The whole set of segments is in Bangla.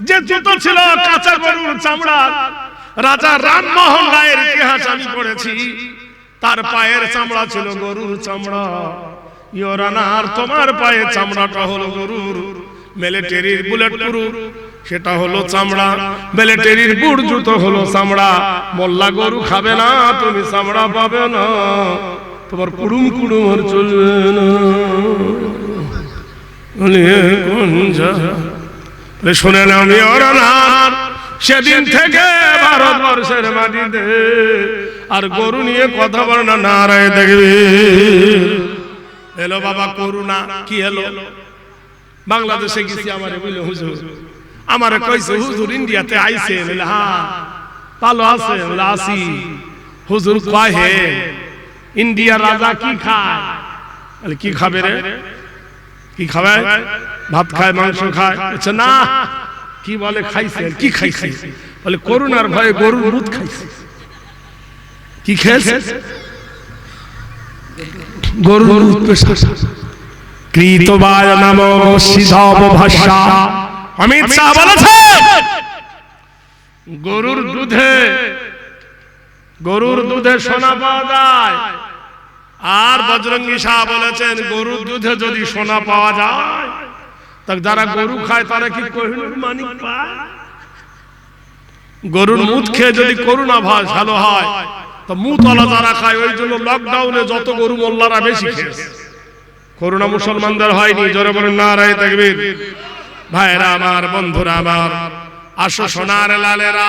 যে জুতো ছিল কাঁচা গরুর চামড়া রাজা রামমোহন রায়ের ইতিহাস আমি পড়েছি। তার পায়ের চামড়া ছিল গরুর চামড়া। ইয়োরানার তোমার পায়ের চামড়াটা হলো গরুর। মিলিটারির বুলেট প্রুফ, সেটা হলো চামড়া। মিলিটারির বুট জুতো হলো চামড়া। মোল্লা গরু খাবে না, তুমি চামড়া পাবে না। তোমার কুড়ুম কুড়ুম চলবে না। শুনে নাও ইয়োরানার সেদিন থেকে ভারতবর্ষের মাটিতে আর গরু নিয়ে কথা বলে না নারায় দেখবে। এলো বাবা করুণা কি এলো? বাংলাদেশে গেছি আমারে বলে হুজুর। আমারে কইছে হুজুর ইন্ডিয়াতে আইছে বলে হ্যাঁ ভালো আছে বলে আসি। হুজুর কয় হে ইন্ডিয়ার রাজা কি খায়? কি খাবে রে? কি খাবে? ভাত খায়, মাংস খায়। বলছে, না, কি বলে খাইছে? কি খাইছে? বলে, করুণার ভয়ে গরুর দুধ খাইছে। কি খেয়েছে? গরুর দুধ পেশা কৃতবায় নাম সিধব ভাষা। অমিত শাহ বলেছে গরুর দুধে গরুর দুধে সোনা পাওয়া যায়। আর বজরঙ্গী শাহ বলেছেন, গরুর দুধে যদি সোনা পাওয়া যায়, তা যারা গরু খায়, তারা কি কোহিনুর মানিক গরুর মুখ খেয়ে যদি করুণা ভাস, ভালো হয়, তো মুতলা যারা খায়, ওই জন্য লকডাউনে যত গরু মোল্লারা বেশি খেয়েছে। করুণা মুসলমানদের হয়নি, জোরে বলেন, নারায় তাকবীর। ভাইরা আমার, বন্ধুরা আমার, আসো সোনার লালেরা।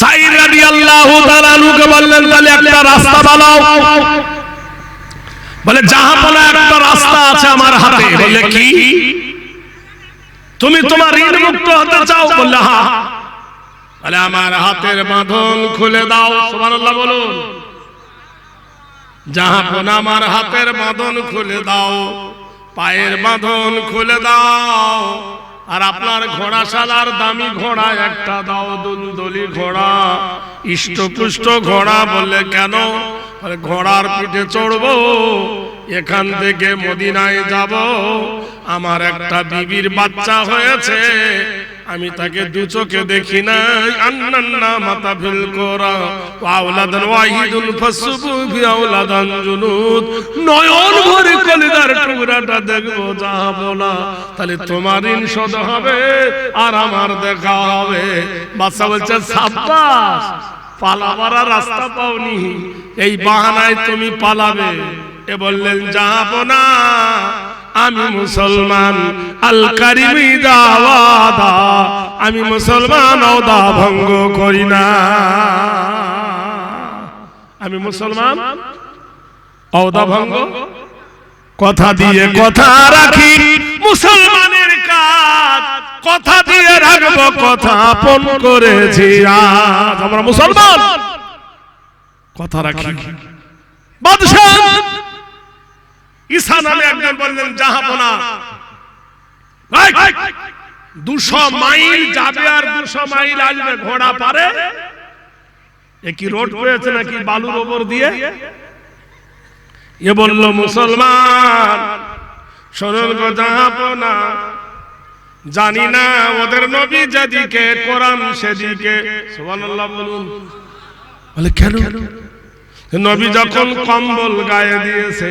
সাইদ রাদিয়াল্লাহু তাআলা আনহুকে বললেন, তাহলে একটা রাস্তা বানাও। বলে জাহাপনা একটা রাস্তা আছে আমার হাতে। বলে কি? তুমি তোমার ঋণ মুক্ত হতে চাও? বললে হ্যাঁ বলে, আমার হাতের বাঁধন খুলে দাও। সুবহানাল্লাহ বলুন। জাহাপনা আমার হাতের বাঁধন খুলে দাও। পায়ের বাঁধন খুলে দাও। আর আপনার ঘোড়াশালার দামি ঘোড়া একটা দাও দুলদলি ঘোড়া। ইষ্টপুষ্ট ঘোড়া বলে কেন? ঘোড়ার পিঠে চড়বো, এখান থেকে মদিনায় যাব। আমার একটা বিবির বাচ্চা হয়েছে আমি তাকে দু চোখে দেখি না আন্নান্না মাতা ফিল কোরা। আওলাদান ওয়াহিদুল ফাসবু ফি আওলাদান জুনুদ। নয়ন ভরে কলিদার টুকরাটা দেখব যাব না। তাহলে তোমার ঋণ হবে আর আমার দেখা হবে। বাচ্চা বলছে সাব্বাস পালাবার রাস্তা পাওনি। এই বাহানায় তুমি পালাবে। এ বললেন যাব না। আমি মুসলমান আল কারিমি দাওয়াদা, আমি মুসলমান, ওদা ভঙ্গ করি না। আমি মুসলমান, ওদা ভঙ্গ, কথা দিয়ে কথা রাখি, মুসলমানের কাজ, কথা দিয়ে রাখব, কথা আপন করেছি আজ। আমরা মুসলমান, কথা রাখি। বাদশাহ ঈসা নামে একজন বললেন জাহাপনা দুশো মাইল যাবে আর দুশো মাইল আসবে ঘোড়া পারে। এ কি রোড পেয়েছে নাকি বালুর ওপর দিয়ে? এ বলল মুসলমান শোনেন গো জাহাপনা জানি না ওদের নবী যেদিকে কোরআন সেদিকে। সুবহানাল্লাহ বলুন। বলে কেন? নবী যখন কম্বল গায়ে দিয়েছে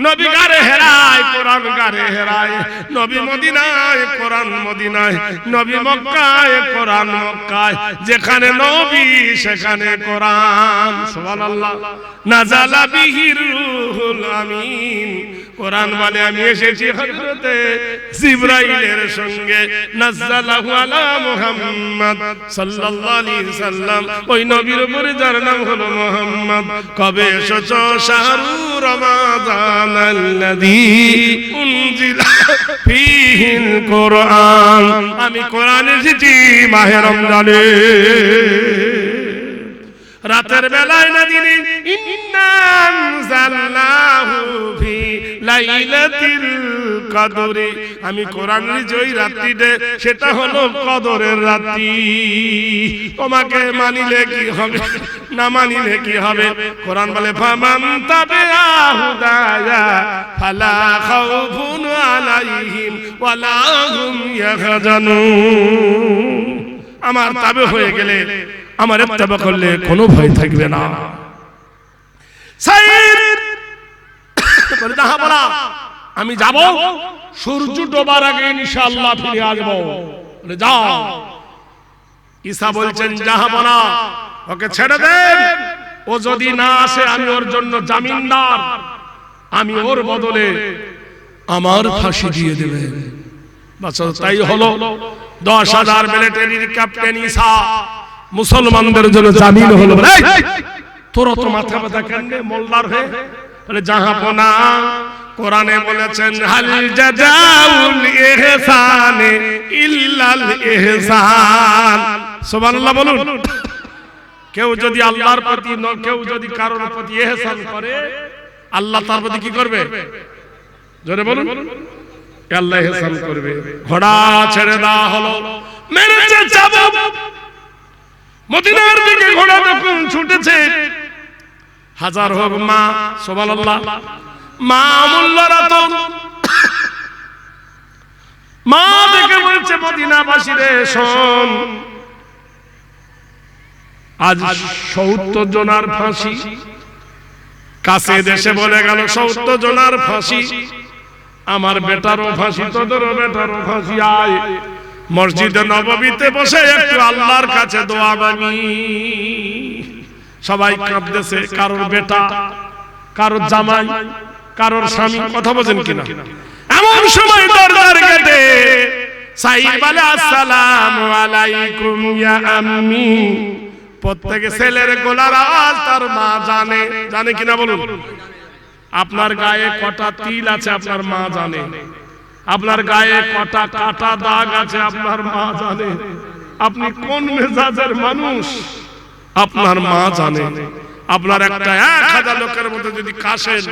নবী গারে হেরায় কোরআন গারে হেরায়। নবী মদিনায় কোরআন মদিনায়। নবী মক্কায় কোরআন মক্কায়। যেখানে নবী সেখানে কোরআন। সুবহানাল্লাহ। নাজালা বিহির রুহুল আমিন। কোরআন বলে, আমি এসেছি হযরতে জিবরাইলের সঙ্গে। নাযালাহু আলা মুহাম্মদ সাল্লাল্লাহু আলাইহি সাল্লাম। ওই নবীর উপরে যার নাম হলো মুহাম্মদ। কবে এসেছ? শাহরু রমাদান আল্লাযী উনজিলা ফীহিল কোরআন। আমি কোরআন এসেছি মাহে রমজানে। রাতের বেলায় না দিনে কদরে। আমি কোরআন ওই রাত্রিতে সেটা হলো কদরের রাত্রি তোমাকে মানিলে কি হবে না মানিলে কি হবে? কোরআন বলে ফামান তাবে হুদায়া ফালা খাউফুন আলাইহিম ওয়ালা হুম ইয়াহজানুন। আমার তাবে হয়ে গেলে আমার ইত্তেবা করলে কোনো ভয় থাকবে না। আমি যাব। সূর্য ডোবার আগে ইনশাআল্লাহ ফিরে আসব। বলে যাও। ঈসা বলছেন জাহাপনা ওকে ছেড়ে দেন। ও যদি না আসে আমি ওর জন্য জামিনদার। আমি ওর বদলে আমার ফাঁসি দিয়ে দেবে বাস তাই হলো। দশ হাজার মিলিটারির ক্যাপ্টেন ঈসা। মুসলমানদের জন্য জামিন হলো তোর তো মাথা ব্যথা কেন রে, মোল্লার হয়ে? বলে জাহাপনা কোরআনে বলেছেন হাল জাজাউল ইহসানে ইল্লাল ইহসান। সুবহানাল্লাহ বলুন। কেউ যদি আল্লাহর প্রতি ন- কেউ যদি কারোর প্রতি ইহসান করে আল্লাহ তার প্রতি কি করবে? জোরে বলুন। আল্লাহ ইহসান করবে। ঘোড়া ছেড়ে দেওয়া হলো। মেরেছে চাবুক মদিনার দিকে ঘোড়া যখন ছুটেছে, হাজার হোক মা সোবাল্লাহ মা মূল্য রতন মা দেখে বলছে মদিনাবাসী রে শোন। আজ সত্তর জনার ফাঁসি। কাছে দেশে বলে গেল, সত্তর জনার ফাঁসি। আমার বেটারও ফাঁসি, তোদেরও বেটারও ফাঁসি, আয়। মসজিদে নববীতে বসে একটু আল্লাহর কাছে দোয়া মাগি। সবাই কাঁদতেছে, কারোর বেটা, কারোর জামাই, কারোর স্বামী, কথা বোঝেন কিনা? এমন সময় দরজার গেটে সাইদ বলে, আসসালামু আলাইকুম ইয়া আম্মি। প্রত্যেকে ছেলের গোলার আওয়াজ তার মা জানে। জানে কিনা বলুন? আপনার গায়ে কটা তিল আছে, আপনার মা জানে। আপনার গায়ে কটা কাটা দাগ আছে আপনার মা জানে। আপনি কোন মেজাজের মানুষ? আপনার মা জানে। আপনার একটা এক হাজার লোকের মধ্যে যদি কাশেন,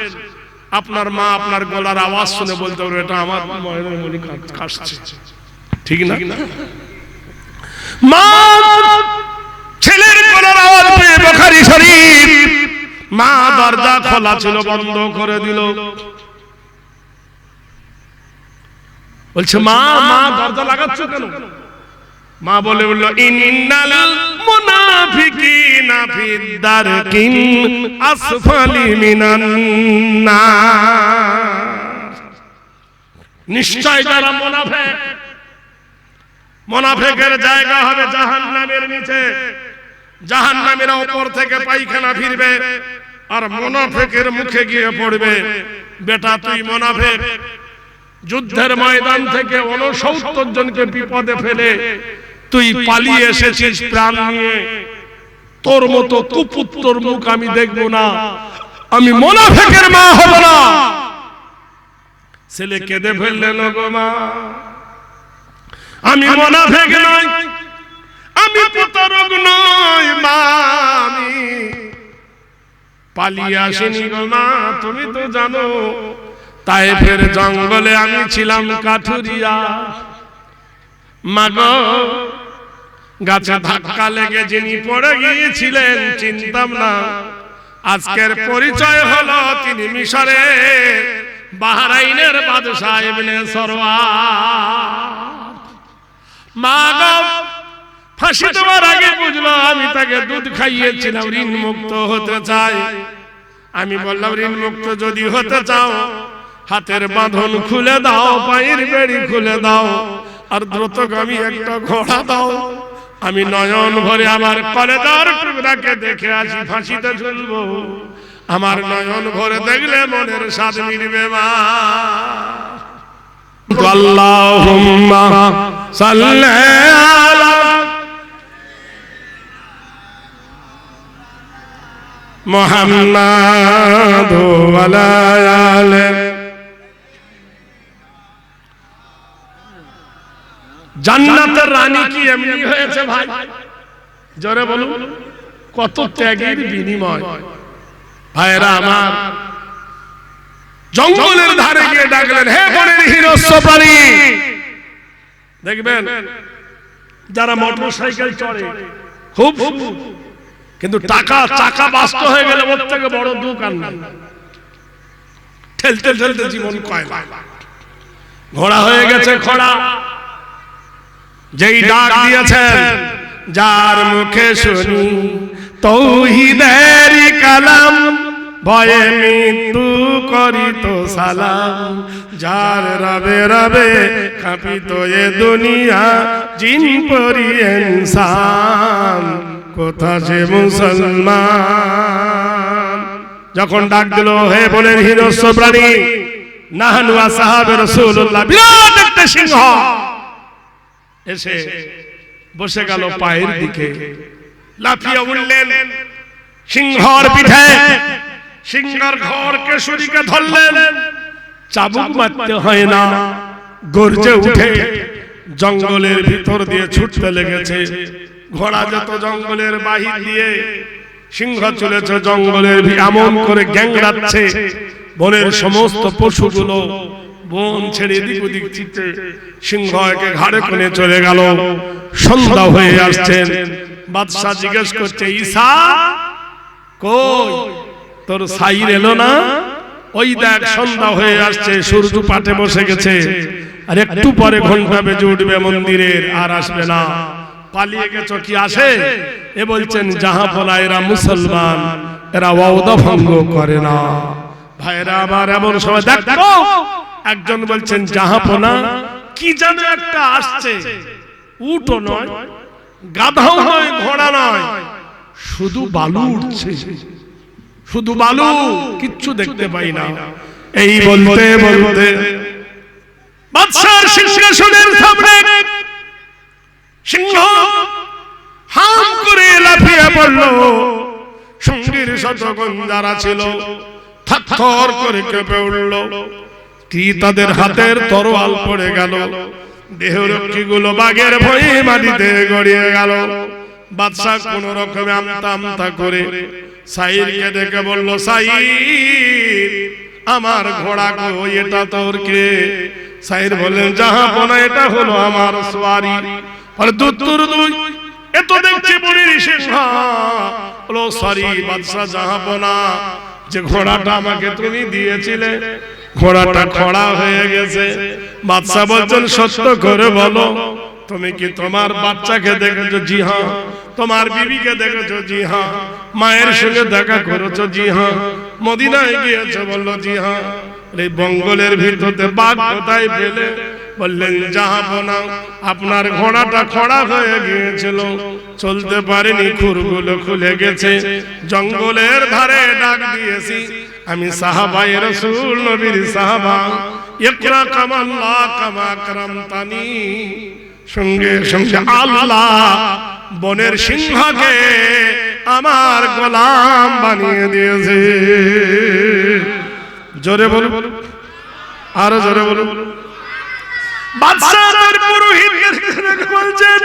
আপনার মা আপনার গলার আওয়াজ শুনে বলতে পারবে, এটা আমার মনি কাশছে। ঠিক না? মা, ছেলের গলার আওয়াজ পেয়ে বোখারি শরীফ। মা দরজা খোলা ছিল, বন্ধ করে দিল। বলছে মা মা দরজা লাগাচ্ছ কেন? মা বলে বলল ইন্নাল মুনাফিকিনা ফিদ দারকিন আসফালি মিনান নার। নিশ্চয় যারা মুনাফিক মুনাফিকের জায়গা হবে জাহান্নামের নিচে। জাহান্নামের উপর থেকে পায়খানা ফিরবে আর মুনাফিকের মুখে গিয়ে পড়বে। বেটা তুই মুনাফিক? যুদ্ধের ময়দান থেকে উনসত্তর জনকে বিপদে ফেলে তুই পালিয়ে এসেছিস প্রাণ নিয়ে। তোর মতো কুপুত্তর মুখ আমি দেখব না। আমি মোনাফেকের মা হব না। ছেলে কেঁদে ফেললেন গো মা। আমি মোনাফেক নই। আমি প্রতারক নই মা, আমি পালিয়ে আসিনি গো মা। তুমি তো জানো তাই ফের জঙ্গলে আমি ছিলাম কাঠুরিয়া। মাগ, গাছে ধাক্কা লেগে যিনি পড়ে গিয়েছিলেন, চিনতাম না। আজকের পরিচয় হলো তিনি মিশরে বাহরাইনের বাদশাহ ইবনে সরওয়ার ফাঁসি দেওয়ার আগে বুঝলো আমি তাকে দুধ খাইয়েছিলাম ঋণ মুক্ত হতে চাই। আমি বললাম ঋণ মুক্ত যদি হতে চাও হাতের বাঁধন খুলে দাও, পায়ের বেড়ি খুলে দাও, আর দ্রুতগামী একটা ঘোড়া দাও। আমি নয়ন ভরে আমার কলেদার টুকরাকে দেখে আসি, ফাঁসিতে ঝুলবো। আমার নয়ন ভরে দেখলে মনের স্বাদ মিলবে মা। আল্লাহুম্মা সাল্লি আলা মুহাম্মাদ ওয়ালা আলে জান্নাতের রানী কি এমনি হয়েছে ভাই? জোরে বলুন কত ত্যাগের বিনিময়। ভাইরা আমার জঙ্গলের ধারে গিয়ে ডাকলেন হে বনের হিরস্ব প্রাণী! দেখবেন যারা মোটর সাইকেল চড়ে খুব কিন্তু টাকা চাকা বাস্ত হয়ে গেলে ওর থেকে বড় দুঃখ আর নাই ঠেলতে ঠেলতে জীবন কয়লা। ঘোড়া হয়ে গেছে খোড়া। যেই ডাক দিয়েছেন যার মুখে শুনি তৌহিদের কালাম ভয়ে মৃত্যু করিত সালাম। যার রবে রবে কাঁপিত এ দুনিয়া জিন পরি ইনসান। কোথা সে মুসলমান। যখন ডাক দিল হে বলেন হিরস্ব প্রাণী নাহানু সাহাবে রসুল্লাহ বিরাট একটা সিংহ। এসে বসে গেল পায়ের দিকে। লাফিয়ে উঠলেন সিংহর পিঠে। সিংহর ঘর কেশরীকে ধরলেন। চাবুক মারতে হয় না। গর্জে উঠে। জঙ্গলের ভিতর দিয়ে ছুটতে লেগেছে। ঘোড়া যত জঙ্গলের বাহির দিয়ে সিংহ চলেছে জঙ্গলের এমন করে গ্যাংড়াচ্ছে বনের সমস্ত পশুগুলো বন ছেড়ে এদিক ওদিক চিটে সিংহ একে ঘাড়ে কোণে চলে গেল সন্ধ্যা হয়ে আসছেন। বাদশাহ জিজ্ঞেস করছে ঈশা কই? তোর সাইর এলো না? ওই দেখ সন্ধ্যা হয়ে আসছে সূর্য পাটে বসে গেছে। আর একটু পরে ঘণ্টা বেজে উঠবে মন্দিরের আর আসবে না। পালিয়ে গেছ কি আসে? এ বলছেন জাহাপনা এরা মুসলমান এরা ওয়াদা ভঙ্গ করে না। ভাইরা আবার এমন সময় দেখো একজন বলছেন জাহাপনা কি যেন একটা আসছে। উঠো নয় গাধাও নয় ঘোড়া নয় শুধু বালু উঠছে। শুধু বালু কিচ্ছু দেখতে পাই না। এই বলতে বলতে বাদশার সিংহাসনের সামনে সিংহ হাম করে লাফিয়ে পড়ল। সঙ্গীর শতগণ যারা ছিল থর করে কেঁপে উঠল। কি তাদের হাতের তরোয়াল পড়ে গেল? দেহরক্ষী গুলো বাঘের ভয়ে মাটিতে গড়িয়ে গেল। বাদশাহ কোন রকমে আমতা আমতা করে সাইরকে ডেকে বলল, সাইর, আমার ঘোড়া গো এটা তোর কে? সাইর বললেন জাহাপনা এটা হলো আমার সোয়ারি। আর দুত্তুর দুই। এত দেখছি বলির সিংহ। বলো, সরি বাদশাহ জাহাপনা যে ঘোড়াটা আমাকে তুমি দিয়েছিলে ঘোড়াটা খড়া হয়ে গেছে। বাদশাহ বলছেন, সত্য করে বলো, তুমি কি তোমার বাচ্চাকে দেখেছ? জি হ্যাঁ। তোমার বিবিকে দেখেছ? জি হ্যাঁ। মায়ের সঙ্গে দেখা করেছ? জি হ্যাঁ। মদিনায় গিয়েছো? বলল, জি হ্যাঁ। এই বঙ্গলের ভিতরে বাঘ কোথায় পেলে? বললেন জাহাপনা আপনার ঘোড়াটা খড়া হয়ে গিয়েছিল। চলতে পারেনি, খুরগুলো খুলে গেছে। জঙ্গলের ধারে ডাক দিয়েছি। আমি সাহাবাই রসুল নবীর সাহাবা। ইকরা কামাল্লাহ কামা কারামতানি সঙ্গে সঙ্গে আল্লাহ বনের সিংহকে আমার গোলাম বানিয়ে দিয়েছে। জোরে বলুন। আরও জোরে বলুন। বাদশাহের পুরোহিতকে বলছেন,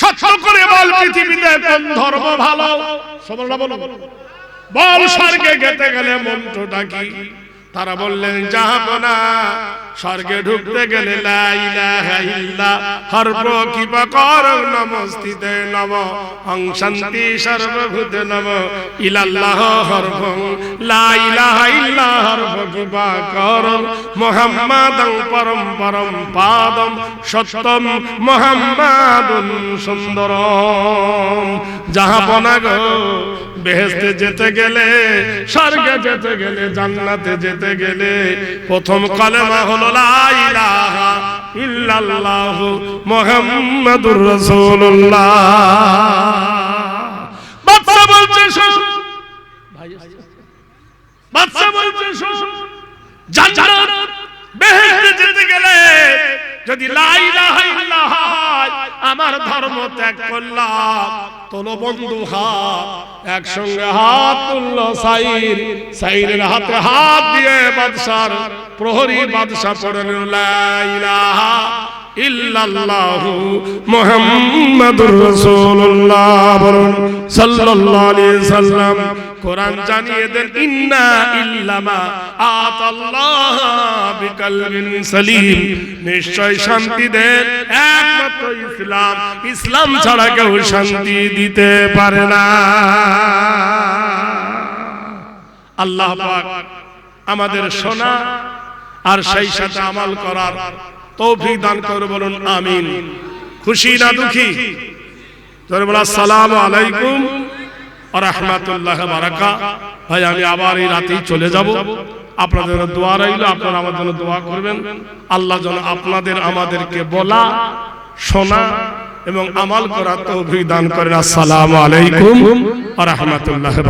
সত্য করে বল, পৃথিবীতে কোন ধর্ম ভালো? সবলটা বলো বল স্বর্গে গেতে গেলে মন্ত্রটা কি? তারা বললেন জাহাপনা স্বর্গে ঢুকতে গেলে হর্ব কিবা কর নমস্তিতে নম অং শান্তি সর্বভূতে নম, ইলাল্লাহ হর্ব লা ইলাহা ইল্লা হর্ব কিবা কর, মুহাম্মাদং পরম পরম পাদম, সত্যম মুহাম্মাদুন সুন্দরম। জাহাপনা গো বেহেস্তে যেতে গেলে, স্বর্গে যেতে গেলে, জান্নাতে যেতে গেলে, প্রথম কলেমা হলো ইল্লাল্লাহু মুহাম্মাদুর রাসূলুল্লাহ। বাচ্চা বলছে শোন বাচ্চা বলছে জান্নাত বেহেশতে যেতে গেলে যদি লা ইলাহা আমার ধর্ম ত্যাগ করলাম তোলো বন্ধু হাত একসঙ্গে হাত তুললো সাইর। সাইরের হাতে হাত দিয়ে বাদশার প্রহরী বাদশা পড়ে নিল, লা ইলাহা ইল্লাল্লাহু মুহাম্মাদুর রাসূলুল্লাহ বলুন সাল্লাল্লাহু আলাইহি সাল্লাম কোরআন জানিয়ে দেন, ইন্না ইল্লামা আতাল্লাহ বিকলবিন সালিম। নিশ্চয় শান্তি দেন, একমাত্র ইসলাম। ইসলাম ছাড়া কেউ শান্তি দিতে পারে না। আল্লাহ পাক আমাদের শোনা আর সেই সাথে আমল করার তৌফিক দান করে বলুন, আমিন। খুশি না দুঃখী? জোরে বলা সালাম আলাইকুম। রাহমাতুল্লাহি বারাকা ভাই, আমি আবার এই রাতেই চলে যাব। আপনাদের দোয়া রইল, আপনারা আমার জন্য দোয়া করবেন। আল্লাহ যেন আপনাদের, আমাদেরকে বলা, শোনা এবং আমাল করা তৌফিক দান করেন। আসসালামু আলাইকুম ওয়া রাহমাতুল্লাহি